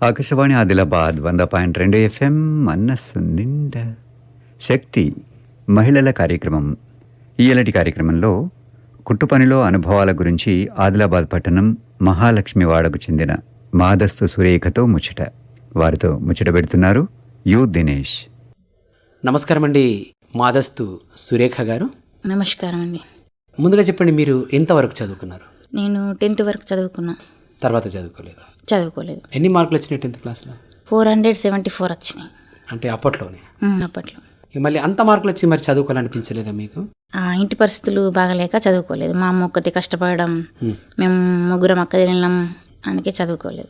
ఆకాశవాణి ఆదిలాబాద్ వంద పాయింట్ రెండు ఎఫ్ఎం మనస్సు నిండా. శక్తి మహిళల కార్యక్రమం. ఈయలటి కార్యక్రమంలో కుట్టు పనిలో అనుభవాల గురించి ఆదిలాబాద్ పట్టణం మహాలక్ష్మివాడకు చెందిన మాదస్తు సురేఖతో ముచ్చట. వారితో ముచ్చట పెడుతున్నారు యు దినేష్. నమస్కారం అండి మాదస్తు సురేఖ గారు. నమస్కారం అండి ముందుగా చెప్పండి మీరు ఎంతవరకు చదువుకున్నారు? నేను టెన్త్ వరకు చదువుకున్నా. తర్వాత చదువుకోలేదు. చదువుకోలేదు. ఎన్ని మార్కులు వచ్చినాయి టెన్త్ క్లాస్లో? ఫోర్ హండ్రెడ్ సెవెంటీ ఫోర్ వచ్చినాయి. అంటే అప్పట్లోనే? అప్పట్లో. మళ్ళీ అంత మార్కులు వచ్చి మరి చదువుకోవాలనిపించలేదా మీకు? ఆ, ఇంటి పరిస్థితులు బాగలేక చదువుకోలేదు. మా అమ్మ ఒక్కతే కష్టపడడం మేము. ముగ్గురం అక్క వెళ్ళాం అందుకే చదువుకోలేదు.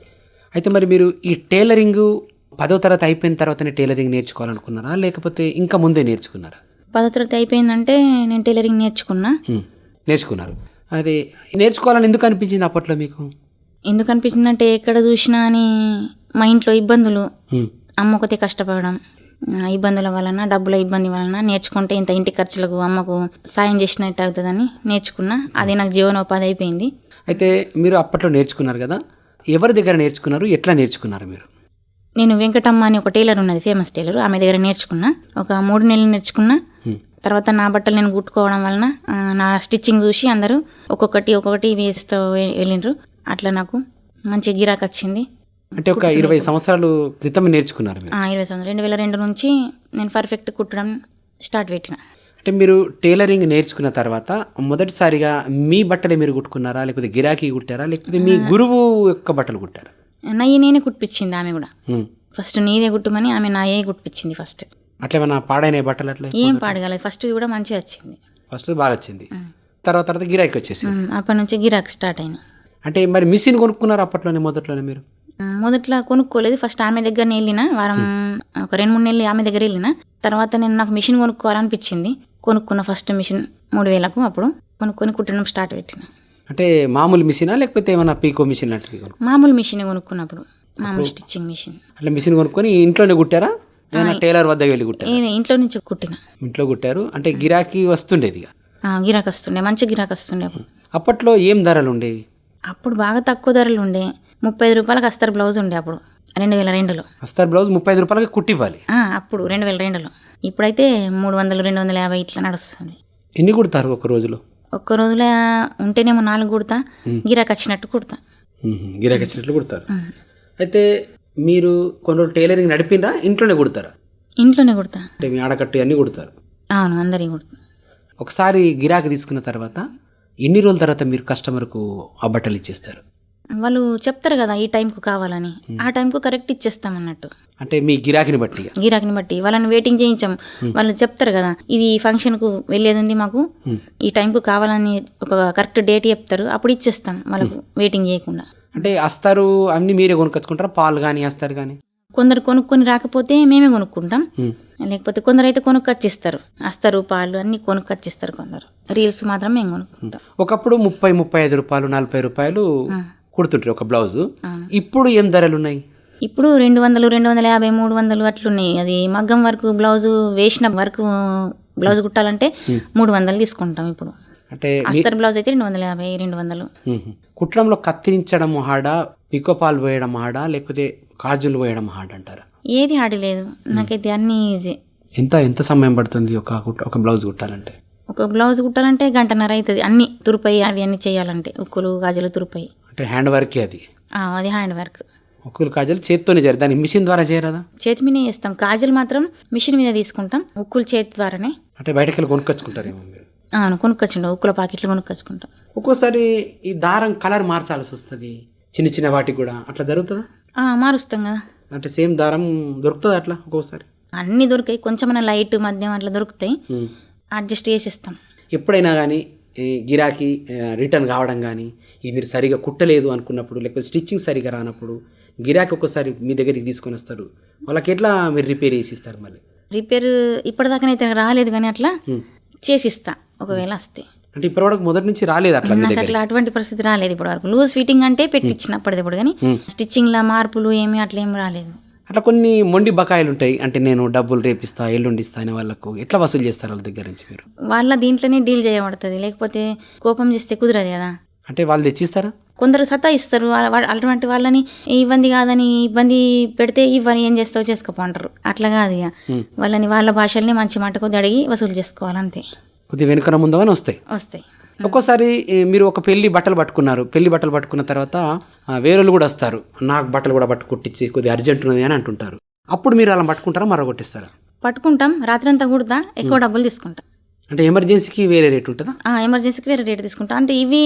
అయితే మరి మీరు ఈ టైలరింగ్ పదో తరగతి అయిపోయిన తర్వాతనే టైలరింగ్ నేర్చుకోవాలనుకున్నారా? లేకపోతే ఇంకా ముందే నేర్చుకున్నారా? పదో తరగతి అయిపోయిందంటే నేను టైలరింగ్ నేర్చుకున్నా. నేర్చుకున్నారు. అదే నేర్చుకోవాలని ఎందుకు అనిపించింది అప్పట్లో మీకు? ఎందుకు అనిపించిందంటే ఎక్కడ చూసినా అని మా ఇంట్లో ఇబ్బందులు. హ్మ్. అమ్మ ఒకతే కష్టపడడం ఇబ్బందుల వలన డబ్బుల ఇబ్బంది వలన నేర్చుకుంటే ఇంత ఇంటి ఖర్చులకు అమ్మకు సాయం చేసినట్టు అవుతుందని నేర్చుకున్నా. అది నాకు జీవనోపాధి అయిపోయింది. అయితే మీరు అప్పట్లో నేర్చుకున్నారు కదా ఎవరి దగ్గర నేర్చుకున్నారు ఎట్లా నేర్చుకున్నారు మీరు? నేను వెంకటమ్మ అని ఒక టైలర్ ఉన్నది ఫేమస్ టైలర్ ఆమె దగ్గర నేర్చుకున్నా. ఒక మూడు నెలలు నేర్చుకున్నా. తర్వాత నా బట్టలు నేను కుట్టుకోవడం వలన నా స్టిచ్చింగ్ చూసి అందరూ ఒక్కొక్కటి ఒక్కొక్కటి వేస్తూ వెళ్ళిండ్రు. అట్లా నాకు మంచి గిరాక్ వచ్చింది. అంటే ఒక ఇరవై సంవత్సరాలు క్రితం నేర్చుకున్నారు ఇరవై సంవత్సరం రెండు వేల రెండు నుంచి నేను పర్ఫెక్ట్ కుట్టడం స్టార్ట్ పెట్టిన. అంటే మీరు టైలరింగ్ నేర్చుకున్న తర్వాత మొదటిసారిగా మీ బట్టలే మీరు కుట్టుకున్నారా? లేకపోతే గిరాకీ కుట్టారా? లేకపోతే మీ గురువు యొక్క బట్టలు కుట్టారా? నయ్యి నేనే కుట్టిపించింది ఆమె కూడా. ఫస్ట్ నీదే కుట్టుమని ఆమె నాయే కుట్టిపించింది ఫస్ట్ అట్లా ఏమన్నా పాడైన బట్టలు అట్లా ఏం పాడగలేదు. ఫస్ట్ కూడా మంచిగా వచ్చింది. ఫస్ట్ బాగా వచ్చింది. తర్వాత తర్వాత గిరాకీ వచ్చేసి అప్పటి నుంచి గిరాక్ స్టార్ట్ అయినాయి అంటే మరి మిషన్ కొనుక్కున్నారు అప్పట్లోనే మొదట్లోనే మీరు? మొదట్లో కొనుక్కోలేదు. ఫస్ట్ ఆమె దగ్గర వెళ్ళిన. వారం ఒక రెండు మూడు నెలలు ఆమె దగ్గర వెళ్ళిన. తర్వాత నేను నాకు మిషన్ కొనుక్కోవాలనిపించింది. కొనుక్కున్న ఫస్ట్ మిషన్ మూడు వేలకు అప్పుడు. కొనుక్కొని కుట్టడం స్టార్ట్ పెట్టిన. అంటే మామూలు మిషనా లేకపోతే ఏమన్నా పీకో మిషన్ మామూలు మిషన్ కొనుక్కున్నప్పుడు. మామూలు స్టిచ్చింగ్ మిషన్. అట్లా మిషన్ కొనుక్కొని ఇంట్లోనే కుట్టారా? ఏమైనా టైలర్ వద్దకు వెళ్ళి కుట్టారా? నేను ఇంట్లో నుంచి కుట్టిన. ఇంట్లో కుట్టారు. అంటే గిరాకీ వస్తుండేది గిరాక్ వస్తుండే మంచి గిరాక్ వస్తుండే అప్పట్లో ఏం ధరలు ఉండేవి? అప్పుడు బాగా తక్కువ ధరలు ఉండే. ముప్పై ఐదు రూపాయలకు అస్తర్ బ్లౌజ్ ఉండే అప్పుడు. రెండు వేల రెండులో. అస్తారు బ్లౌజ్ ముప్పై ఐదు రూపాయలకి కుట్టివ్వాలి. అప్పుడు రెండు వేల రెండులో. ఇప్పుడైతే మూడు వందలు రెండు వందల యాభై ఇట్లా నడుస్తుంది. ఎన్ని కుడతారు ఒక రోజులో? ఒక్క రోజులో ఉంటేనేమో నాలుగు కుడతా. గిరాక్ వచ్చినట్టు కుడతా. గిరాకీ వచ్చినట్లు కుడతారు. అయితే మీరు కొన్ని రోజులు టైలరింగ్ నడిపిందా? ఇంట్లోనే కుడతారా? ఇంట్లోనే కుడతా. అంటే మీ ఆడకట్టు అన్నీ కుడతారు. అవును అందరికి కుడతా. ఒకసారి గిరాకీ తీసుకున్న తర్వాత ఎన్ని రోజుల తర్వాత మీరు కస్టమర్కు ఆ బట్టలు ఇచ్చేస్తారు? వాళ్ళు చెప్తారు కదా ఈ టైంకు కావాలని. ఆ టైంకు కరెక్ట్ ఇచ్చేస్తాం అన్నట్టు అంటే మీ గిరాకీని బట్టి. గిరాకీని బట్టి. వాళ్ళని వెయిటింగ్ చేయించాం. వాళ్ళు చెప్తారు కదా ఇది ఫంక్షన్కు వెళ్ళేది ఉంది మాకు ఈ టైంకు కావాలని ఒక కరెక్ట్ డేట్ చెప్తారు అప్పుడు ఇచ్చేస్తాం వాళ్ళకు వెయిటింగ్ చేయకుండా. అంటే అస్తారు అన్ని మీరే కొనుక్కొచ్చుకుంటారా? పాలు కానీ అస్తారు కానీ కొందరు కొనుక్కొని రాకపోతే మేమే కొనుక్కుంటాం. లేకపోతే కొందరు అయితే కొనుక్కొచ్చిస్తారు. అస్తారు పాలు అన్ని కొనుక్కొచ్చిస్తారు కొందరు. రీల్స్ మాత్రం మేము కొనుక్కుంటాం. ఒకప్పుడు ముప్పై ముప్పై ఐదు రూపాయలు నలభై రూపాయలు కుడుతుంటారు ఒక బ్లౌజు. ఇప్పుడు ఏం ధరలు ఉన్నాయి ఇప్పుడు రెండు వందలు రెండు వందల యాభై మూడు వందలు అట్లున్నాయి. అది మగ్గం వర్క్ బ్లౌజు వేసిన వర్క్ బ్లౌజ్ కుట్టాలంటే మూడు వందలు తీసుకుంటాం ఇప్పుడు. అంటే అస్తర్ బ్లౌజ్ అయితే రెండు వందల యాభై రెండు వందలు. కుట్టడంలో కత్తిరించడం హాడా పికో పాలు పోయడం హాడా లేకపోతే కాజులు పోయడం హాడ్ అంటారా? ఏది ఆడలేదు. నాకైతే అన్నీ ఈజీ ఎంత ఎంత సమయం పడుతుంది ఒక ఒక బ్లౌజ్ కుట్టాలంటే? ఒక బ్లౌజ్ కుట్టాలంటే గంటన్నర అవుతుంది అన్ని తురుపై అవి అన్ని చేయాలంటే. ఉక్కులు గాజులు తురుపై. అంటే హ్యాండ్ వర్కే అది? అది హ్యాండ్ వర్క్ ఒక్కరు కాజలు చేత్తోనే చేయరు దాన్ని మిషన్ ద్వారా చేయరాదా? చేతి మీదే చేస్తాం. కాజల్ మాత్రం మిషన్ మీద తీసుకుంటాం. ఉక్కులు చేతి ద్వారానే. అంటే బయటకు వెళ్ళి కొనుక్కొచ్చుకుంటారేమో అవును కొనుక్కొచ్చిండు. ఉక్కుల పాకెట్లు కొనుక్కొచ్చుకుంటాం. ఒక్కోసారి ఈ దారం కలర్ మార్చాల్సి వస్తుంది. చిన్న చిన్న వాటికి కూడా. అట్లా జరుగుతుందా? ఆ, మారుస్తాం కదా. అంటే సేమ్ దారం దొరుకుతుంది అట్లా ఒక్కోసారి? అన్నీ దొరికాయి కొంచెం లైట్ మద్యం అట్లా దొరుకుతాయి. అడ్జస్ట్ చేసిస్తాం. ఎప్పుడైనా కానీ ఈ గిరాకీ రిటర్న్ కావడం కానీ ఇది మీరు సరిగా కుట్టలేదు అనుకున్నప్పుడు లేకపోతే స్టిచ్చింగ్ సరిగా రానప్పుడు గిరాకీ ఒక్కోసారి మీ దగ్గరికి తీసుకొని వస్తారు. వాళ్ళకి ఎట్లా మీరు రిపేర్ చేసి ఇస్తారు మళ్ళీ? రిపేర్ ఇప్పటిదాకానైతే రాలేదు కానీ అట్లా చేసిస్తా. ఒకవేళ వస్తే. అంటే ఇప్పటివరకు మొదటి నుంచి రాలేదు అట్లా నాకు అట్లా అటువంటి పరిస్థితి రాలేదు ఇప్పటి వరకు లూజ్ ఫిట్టింగ్ అంటే పెట్టించినప్పటిది కానీ స్టిచ్చింగ్లో మార్పులు ఏమి అట్లా ఏం రాలేదు. అట్లా కొన్ని మొండి బకాయిలు ఉంటాయి. అంటే నేను డబ్బులు రేపిస్తా ఎల్లుండి ఇస్తా అనే వాళ్ళకు ఎట్లా వసూలు చేస్తారు వాళ్ళ దగ్గర నుంచి మీరు? వాళ్ళ దీంట్లోనే డీల్ చేయబడుతుంది. లేకపోతే కోపం చేస్తే కుదరదు కదా. అంటే వాళ్ళు తెచ్చిస్తారా? కొందరు సతాయిస్తారు వా- వా- అటువంటి వాళ్ళని ఇబ్బంది కాదని ఇబ్బంది పెడితే ఇవ్వని ఏం చేస్తావు? చేసుకోపోంటారు అట్లా కాదు ఇక. వాళ్ళని వాళ్ళ భాషల్ని మంచి మాట కొద్ది అడిగి వసూలు చేసుకోవాలి అంతే కొద్దిగా వెనుకన ముందుగానే వస్తాయి. వస్తాయి. ఒక్కోసారి మీరు ఒక పెళ్ళి బట్టలు పట్టుకున్నారు. పెళ్ళి బట్టలు పట్టుకున్న తర్వాత వేరేళ్ళు కూడా వస్తారు. నాకు బట్టలు కూడా పట్టు కుట్టించి కొద్దిగా అర్జెంట్ ఉన్నది అని అంటుంటారు. అప్పుడు మీరు అలా పట్టుకుంటారా మరొకటిస్తారా పట్టుకుంటాం. రాత్రంతా కుడతా ఎక్కువ డబ్బులు తీసుకుంటాం. అంటే ఎమర్జెన్సీకి వేరే రేట్ ఉంటుందా? ఆ, ఎమర్జెన్సీకి వేరే రేట్ తీసుకుంటా. అంటే ఇవి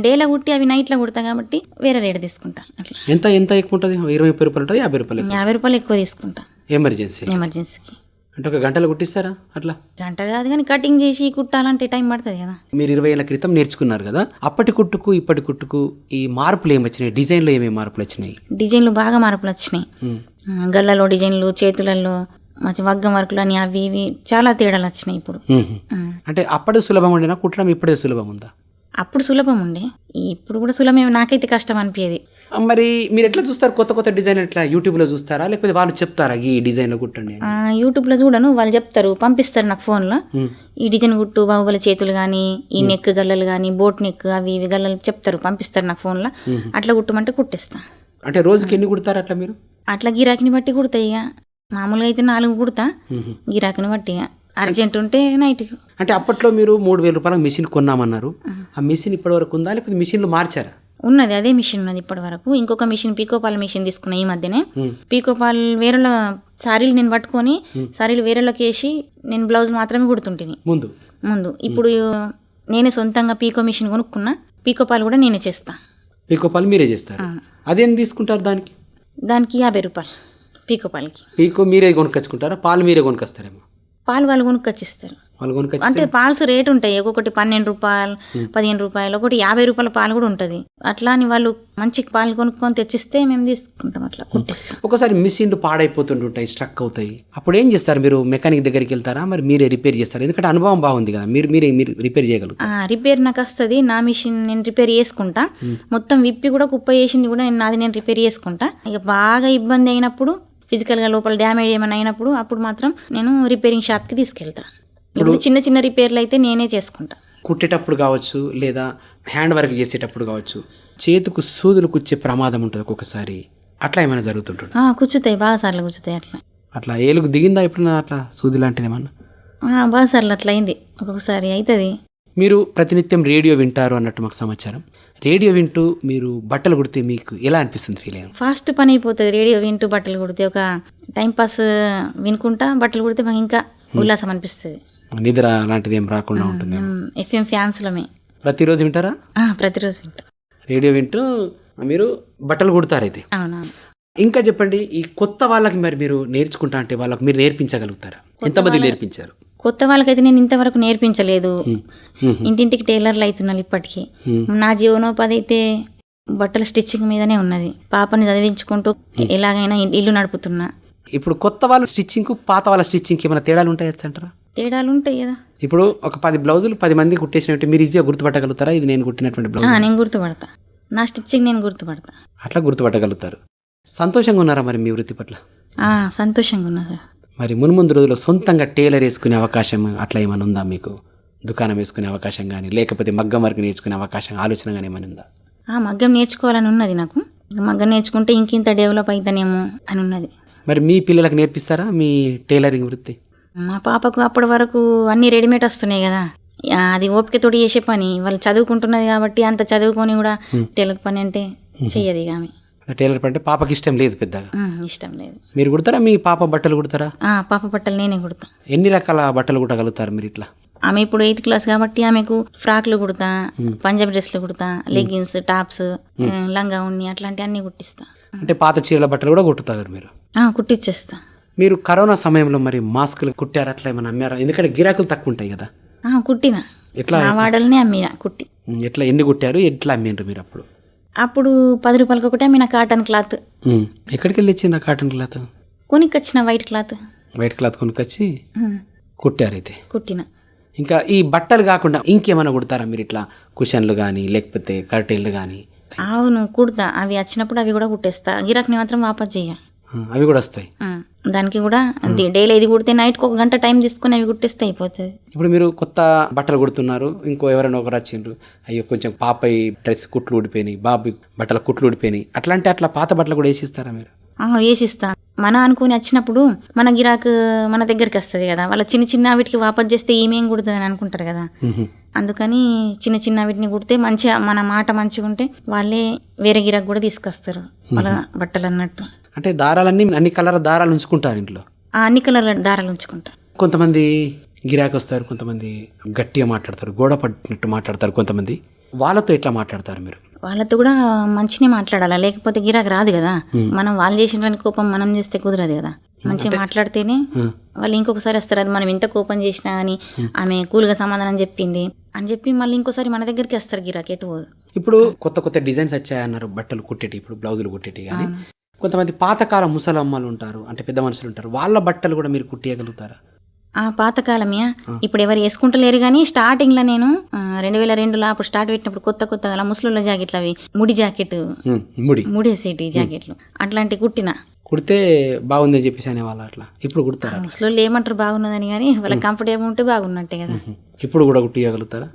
డేలో కుట్టి అవి నైట్లో కుడతా కాబట్టి వేరే రేట్ తీసుకుంటా. ఎంత ఎంత ఎక్కువ ఉంటుంది? ఇరవై రూపాయలు ఉంటుంది యాభై రూపాయలు యాభై రూపాయలు ఎక్కువ తీసుకుంటా. ఎమర్జెన్సీ ఎమర్జెన్సీకి అంటే ఒక గంటలో కుట్టిస్తారా? అట్లా? గంట కాదు కానీ కటింగ్ చేసి కుట్టాలంటే టైం పడుతుంది కదా. మీరు ఇరవై ఏళ్ళ క్రితం నేర్చుకున్నారు కదా? అప్పటి కుట్టుకు ఇప్పటి కుట్టుకు ఈ మార్పులు ఏమి వచ్చినాయి? డిజైన్లో ఏమేమి మార్పులు వచ్చినాయి? డిజైన్లు బాగా మార్పులు వచ్చినాయి. గల్లలో డిజైన్లు చేతులలో మంచి వగ్గం వర్కులు అని అవి ఇవి చాలా తేడాలు వచ్చినాయి ఇప్పుడు. అంటే అప్పటి సులభం ఉండినా కుట్టడం ఇప్పుడే సులభం ఉందా? అప్పుడు సులభం ఉండే. ఇప్పుడు కూడా సులభం నాకైతే కష్టం అనిపించేది మరి మీరు ఎట్లా చూస్తారు కొత్త కొత్త డిజైన్ ఎట్లా యూట్యూబ్లో చూస్తారా? లేకపోతే వాళ్ళు చెప్తారా ఈ డిజైన్లో కుట్టండి యూట్యూబ్లో చూడను వాళ్ళు చెప్తారు పంపిస్తారు నాకు ఫోన్లో. ఈ డిజైన్ గుట్టు బాహుబలి చేతులు కానీ ఈ నెక్ గల్లలు కానీ బోట్ నెక్ అవి ఇవి గల్లలు చెప్తారు పంపిస్తారు నాకు ఫోన్లో. అట్లా కుట్టమంటే కుట్టిస్తా. అంటే రోజుకి ఎన్ని కుడతారు అట్లా మీరు? అట్లా గిరాకీని బట్టి కుడతాయి ఇక మామూలుగా అయితే నాలుగు కుడతా గిరాకీని బట్టి ఇక అర్జెంట్ ఉంటే నైట్. అంటే అప్పట్లో మీరు మూడు వేల రూపాయల మిషన్ కొన్నామన్నారు. ఆ మిషన్ ఇప్పటి వరకు ఉందా? లేకపోతే మిషన్లు మార్చారా? ఉన్నది అదే మిషన్ ఉన్నది ఇప్పటి వరకు. ఇంకొక మిషన్ పీకోపాల్ మిషన్ తీసుకున్నా ఈ మధ్యనే. పీకోపాల్ వేరేలో సారీలు నేను పట్టుకొని సారీలు వేరేలోకి వేసి నేను బ్లౌజ్ మాత్రమే కుడుతుంటిని. ముందు? ముందు. ఇప్పుడు నేనే సొంతంగా పీకో మిషన్ కొనుక్కున్నా పీకోపాల్ కూడా నేనే చేస్తా. పీకో పాలు మీరే చేస్తారు? అదేం తీసుకుంటారు దానికి? దానికి యాభై రూపాయలు పీకోపాల్కి. పీకో మీరే కొనుక్కొచ్చుకుంటారా పాలు మీరే కొనుక్కొస్తారేమో పాలు వాళ్ళు కొనుక్కొచ్చిస్తారు. అంటే పాల్స్ రేట్ ఉంటాయి. ఒక్కొక్కటి పన్నెండు రూపాయలు పదిహేను రూపాయలు ఒకటి యాభై రూపాయల పాలు కూడా ఉంటుంది. అట్లా అని వాళ్ళు మంచి పాలు కొనుక్కొని తెచ్చిస్తే మేము తీసుకుంటాం అట్లా ఒకసారి మిషన్లు పాడైపోతుంటుంటాయి స్ట్రక్ అవుతాయి. అప్పుడు ఏం చేస్తారు మీరు? మెకానిక్ దగ్గరికి వెళ్తారా? మరి మీరే రిపేర్ చేస్తారు. ఎందుకంటే అనుభవం బాగుంది కదా. మీరు మీరే మీరు రిపేర్ చేయగలుగుతారు? ఆ, రిపేర్ నాకు వస్తుంది. నా మిషన్ నేను రిపేర్ చేసుకుంటా. మొత్తం విప్పి కూడా కుప్ప చేసింది కూడా నేను నాది నేను రిపేర్ చేసుకుంటా. ఇక బాగా ఇబ్బంది అయినప్పుడు ఫిజికల్గా లోపల డ్యామేజ్ ఏమైనా అయినప్పుడు అప్పుడు మాత్రం నేను రిపేరింగ్ షాప్కి తీసుకెళ్తా. ఇప్పుడు చిన్న చిన్న రిపేర్లు అయితే నేనే చేసుకుంటా. కుట్టేటప్పుడు కావచ్చు లేదా హ్యాండ్ వర్క్ చేసేటప్పుడు కావచ్చు చేతుకు సూదులు కుచ్చే ప్రమాదం ఉంటుంది ఒక్కొక్కసారి. అట్లా ఏమైనా జరుగుతుంటుంది? కూర్చుతాయి బాగా సార్లు కూర్చుతాయి అట్లా. అట్లా ఏలుగు దిగిందా ఎప్పుడన్నా అట్లా సూది లాంటిది ఏమన్నా? బాగా సార్లు అట్లా అయింది. ఒక్కొక్కసారి అవుతుంది మీరు ప్రతినిత్యం రేడియో వింటారు అన్నట్టు మాకు సమాచారం. రేడియో వింటూ మీరు బట్టలు కుడితే మీకు ఎలా అనిపిస్తుంది ఫీల్ అయ్యాను ఫాస్ట్ పని అయిపోతుంది. రేడియో వింటూ బట్టలు కుడితే ఒక టైం పాస్ వినుకుంటా బట్టలు కుడితే మాకు ఇంకా ఉల్లాసం అనిపిస్తుంది. నిద్ర అలాంటిది ఏం రాకుండా ఉంటుంది ఎఫ్ఎం ఫ్యాన్స్లమే ప్రతిరోజు వింటారా? ప్రతిరోజు వింటా. రేడియో వింటూ మీరు బట్టలు కుడతారు అయితే. అవునవును. ఇంకా చెప్పండి ఈ కొత్త వాళ్ళకి మరి మీరు నేర్చుకుంటా అంటే వాళ్ళకి మీరు నేర్పించగలుగుతారా? ఎంతమంది నేర్పించారు? కొత్త వాళ్ళకైతే నేను ఇంతవరకు నేర్పించలేదు. ఇంటింటికి టైలర్లు అవుతున్నారు ఇప్పటికీ. నా జీవనోపాధి అయితే బట్టల స్టిచ్చింగ్ మీదనే ఉన్నది. పాపని చదివించుకుంటూ ఎలాగైనా ఇల్లు నడుపుతున్నా. ఇప్పుడు కొత్త వాళ్ళ స్టిచ్చింగ్కు పాత వాళ్ళ స్టిచ్చింగ్కి ఏమైనా తేడాలు ఉంటాయచ్చు అంటారా? తేడాలు ఉంటాయి కదా. ఇప్పుడు ఒక పది బ్లౌజులు పది మంది కుట్టేసినట్టు మీరు ఈజీగా గుర్తుపట్టగలుగుతారా? ఇది నేను కుట్టినటువంటి బ్లౌజ్. నేను గుర్తుపడతా. నా స్టిచ్చింగ్ నేను గుర్తుపడతా. అట్లా గుర్తుపట్టగలుగుతారు. సంతోషంగా ఉన్నారా మరి మీ వృత్తి పట్ల? సంతోషంగా ఉన్నా సార్. మరి మున్ముందు రోజుల్లో సొంతంగా టైలర్ వేసుకునే అవకాశం అట్లా ఏమైనా ఉందా మీకు? దుకాణం వేసుకునే అవకాశం కానీ లేకపోతే మగ్గం వరకు నేర్చుకునే అవకాశం ఆలోచన కానీ ఏమైనా ఉందా? ఆ మగ్గం నేర్చుకోవాలని ఉన్నది నాకు. మగ్గం నేర్చుకుంటే ఇంకింత డెవలప్ అవుతానేమో అని ఉన్నది. మరి మీ పిల్లలకు నేర్పిస్తారా మీ టైలరింగ్ వృత్తి? మా పాపకు అప్పటి వరకు అన్ని రెడీమేడ్ వస్తున్నాయి కదా. అది ఓపికతోటి చేసే పని. వాళ్ళు చదువుకుంటున్నది కాబట్టి అంత చదువుకొని కూడా టైలర్ పని అంటే చెయ్యదు ఇక ఆమె. టైలర్ అంటే పాపకి ఇష్టం లేదు పెద్దగా. ఇష్టం లేదు. మీరు కుడతారా? మీ పాప బట్టలు కుడతారా? పాప బట్టలు నేనే కుడతా. ఎన్ని రకాల బట్టలు కుట్టగలుగుతారు మీరు ఇట్లా? ఆమె ఇప్పుడు ఎయిత్ క్లాస్ కాబట్టి ఆమెకు ఫ్రాక్లు కుడతా పంజాబ్ డ్రెస్లు కుడతా లెగ్గిన్స్ టాప్స్ లంగా ఉన్ని అట్లాంటి అన్ని కుట్టిస్తా. అంటే పాత చీరల బట్టలు కూడా కుట్టుతారు మీరు? ఆ, కుట్టిచ్చేస్తా. మీరు కరోనా సమయంలో మరి మాస్కులు కుట్టారు అట్లా ఏమైనా అమ్మారా? ఎందుకంటే గిరాకులు తక్కువ ఉంటాయి కదా. కుట్టిన. ఎట్లా వాడలనే అమ్మిన కుట్టి. ఎట్లా? ఎన్ని కుట్టారు? ఎట్లా అమ్మిండ్రు మీరు అప్పుడు? అప్పుడు పది రూపాయలకి ఒకటి అమ్మిన కాటన్ క్లాత్. ఎక్కడికి వెళ్ళి వచ్చింది కాటన్ క్లాత్? కొనికొచ్చిన వైట్ క్లాత్. వైట్ క్లాత్ కొనుక్కొచ్చి కుట్టారు అయితే. కుట్టిన. ఇంకా ఈ బట్టలు కాకుండా ఇంకేమైనా కుడతారా మీరు ఇట్లా? కుషన్లు కానీ లేకపోతే కర్టైన్లు కానీ అవును కుడతా. అవి వచ్చినప్పుడు అవి కూడా కుట్టేస్తా. గిరాక్ని మాత్రం వాపస్ చెయ్య. అవి కూడా వస్తాయి. దానికి కూడా డైలీ ఇది కుడితే నైట్కి ఒక గంట టైం తీసుకుని అవి కుట్టేస్తే అయిపోతుంది. ఇప్పుడు మీరు కొత్త బట్టలు కుడుతున్నారు ఇంకో ఎవరైనా ఒకరు వచ్చిండ్రు అయ్యో కొంచెం పాపై డ్రెస్ కుట్లు ఊడిపోయినాయి బాబు బట్టల కుట్లు ఊడిపోయినాయి అట్లాంటి అట్లా పాత బట్టలు కూడా వేసిస్తారా మీరు? వేసిస్తా మన అనుకుని వచ్చినప్పుడు మన గిరాకు మన దగ్గరికి వస్తుంది కదా. వాళ్ళ చిన్న చిన్న వీటికి వాపస్ చేస్తే ఈమెం కుడుతుంది అని అనుకుంటారు కదా. అందుకని చిన్న చిన్న వీటిని కుడితే మంచిగా మన మాట మంచిగా ఉంటే వాళ్ళే వేరే గిరాకు కూడా తీసుకొస్తారు. వాళ్ళ బట్టలు అన్నట్టు. అంటే దారాలన్నీ అన్ని కలర్ దారాలు ఉంచుకుంటారు ఇంట్లో? ఆ అన్ని కలర్ల దారాలు ఉంచుకుంటా. కొంతమంది గిరాకీ వస్తారు కొంతమంది గట్టిగా మాట్లాడతారు గోడ పట్టినట్టు మాట్లాడతారు కొంతమంది. వాళ్ళతో ఎట్లా మాట్లాడతారు మీరు? వాళ్ళతో కూడా మంచిగా మాట్లాడాలా? లేకపోతే గిరాకు రాదు కదా? మనం వాళ్ళు చేసిన కోపం మనం చేస్తే కుదరదు కదా? మంచిగా మాట్లాడితేనే వాళ్ళు ఇంకొకసారి వస్తారు అది మనం ఎంత కోపం చేసినా కానీ ఆమె కూల్గా సమాధానం చెప్పింది అని చెప్పి మళ్ళీ ఇంకోసారి మన దగ్గరికి వస్తారు గిరాకి ఎటు పోదు. ఇప్పుడు కొత్త కొత్త డిజైన్స్ వచ్చాయన్నారు బట్టలు కుట్టేటి ఇప్పుడు బ్లౌజులు కుట్టేటి కానీ కొంతమంది పాతకాల ముసలమ్మలు ఉంటారు అంటే పెద్ద మనుషులు ఉంటారు వాళ్ళ బట్టలు కూడా మీరు కుట్టియగలుగుతారా? ఆ పాతకాలమే ఇప్పుడు ఎవరు వేసుకుంటలేరు కానీ స్టార్టింగ్లో నేను రెండు వేల రెండులో అప్పుడు స్టార్ట్ పెట్టినప్పుడు కొత్త కొత్తగా అలా ముసలిళ్ళ జాకెట్లు అవి ముడి జాకెట్ ముడి. ముడేసేటి జాకెట్లు. అట్లాంటివి కుట్టిన. కుడితే బాగుందని చెప్పేసి అనేవాళ్ళు అట్లా. ఇప్పుడు కుడతారా? ముసలోళ్ళు ఏమంటారు బాగున్నదని కానీ వాళ్ళకి కంఫర్టబుల్ ఉంటే బాగున్నట్టే కదా. ఇప్పుడు కూడా కుట్టియగలుగుతారా?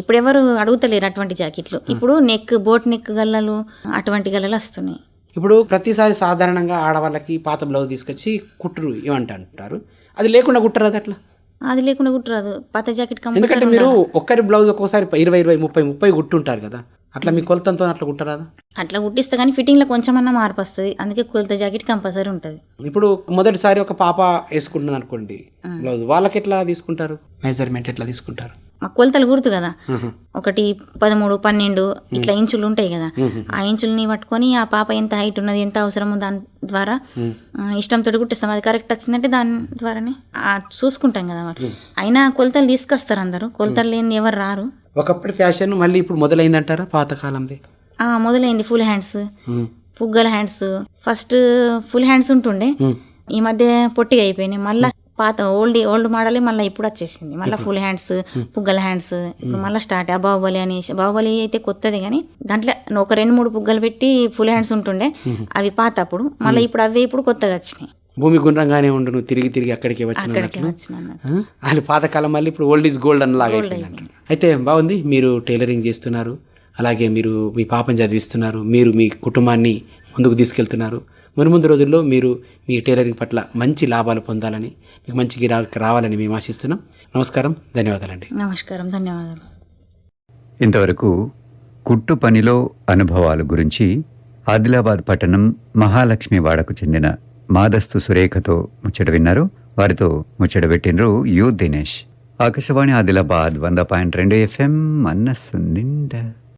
ఇప్పుడు ఎవరు అడుగుతలేరు అటువంటి జాకెట్లు. ఇప్పుడు నెక్ బోట్ నెక్ గల్లలు అటువంటి గల్లలు వస్తున్నాయి. ఇప్పుడు ప్రతిసారి సాధారణంగా ఆడవాళ్ళకి పాత బ్లౌజ్ తీసుకొచ్చి కుట్టరు ఏమంట అంటారు అది లేకుండా కుట్టరు అది అట్లా? అది లేకుండా కుట్టరాదు. పాత జాకెట్ కంపల్సరీ ఎందుకంటే మీరు ఒక్కరి బ్లౌజ్ ఒక్కోసారి ఇరవై ఇరవై ముప్పై ముప్పై కుట్టుంటారు కదా. అట్లా మీ కొలతంతో అట్లా కుట్టరాదా? అట్లా కుట్టిస్తే కానీ ఫిట్టింగ్లో కొంచెమన్నా మార్పు వస్తుంది. అందుకే కొలత జాకెట్ కంపల్సరీ ఉంటుంది. ఇప్పుడు మొదటిసారి ఒక పాప వేసుకుంటుంది అనుకోండి బ్లౌజ్ వాళ్ళకి ఎట్లా తీసుకుంటారు? మెజర్మెంట్ ఎట్లా తీసుకుంటారు? మా కొలతలు గుర్తు కదా. ఒకటి పదమూడు పన్నెండు ఇట్లా ఇంచులు ఉంటాయి కదా. ఆ ఇంచుల్ని పట్టుకొని ఆ పాప ఎంత హైట్ ఉన్నది ఎంత అవసరమో దాని ద్వారా ఇష్టంతో కుట్టిస్తాం. అది కరెక్ట్ వచ్చిందంటే దాని ద్వారానే చూసుకుంటాం కదా మరి. అయినా కొలతలు తీసుకొస్తారు అందరూ. కొలతలు లేని ఎవరు రారు. ఒకప్పటి ఫ్యాషన్ మళ్ళీ ఇప్పుడు మొదలైందంటారా? పాతకాలంది. మొదలైంది ఫుల్ హ్యాండ్స్ పుగ్గల హ్యాండ్స్ ఫస్ట్ ఫుల్ హ్యాండ్స్ ఉంటుండే. ఈ మధ్య పొట్టిగా అయిపోయినాయి. మళ్ళీ పాత ఓల్డ్ ఓల్డ్ మోడల్ మళ్ళీ ఇప్పుడు వచ్చేసింది. మళ్ళీ ఫుల్ హ్యాండ్స్ పుగ్గల హ్యాండ్స్ ఇప్పుడు మళ్ళీ స్టార్ట్ ఆ బాహుబలి అని బాహుబలి అయితే కొత్తది కానీ దాంట్లో ఒక రెండు మూడు పుగ్గలు పెట్టి ఫుల్ హ్యాండ్స్ ఉంటుండే. అవి పాత అప్పుడు మళ్ళీ ఇప్పుడు అవే ఇప్పుడు కొత్తగా వచ్చినాయి. భూమి గుండ్రంగానే ఉండు నువ్వు తిరిగి తిరిగి అక్కడికి వచ్చిన. అది పాతకాలం మళ్ళీ ఇప్పుడు ఓల్డ్ ఈజ్ గోల్డ్ అని లాగా అయితే బాగుంది మీరు టైలరింగ్ చేస్తున్నారు అలాగే మీరు మీ పాపని చదివిస్తున్నారు మీరు మీ కుటుంబాన్ని ముందుకు తీసుకెళ్తున్నారు. మును ముందు రోజుల్లో మీరు మీ టైలరింగ్ పట్ల మంచి లాభాలు పొందాలని మీకు మంచి గిరాకీ రావాలని మేము ఆశిస్తున్నాం. నమస్కారం ధన్యవాదాలండి. నమస్కారం ధన్యవాదాలు. ఇంతవరకు కుట్టు పనిలో అనుభవాల గురించి ఆదిలాబాద్ పట్టణం మహాలక్ష్మి వాడకు చెందిన మాదస్తు సురేఖతో ముచ్చట విన్నారు. వారితో ముచ్చట పెట్టినరు యు దినేష్. ఆకాశవాణి ఆదిలాబాద్ వంద పాయింట్ రెండు ఎఫ్ఎం మనస్సు నిండా.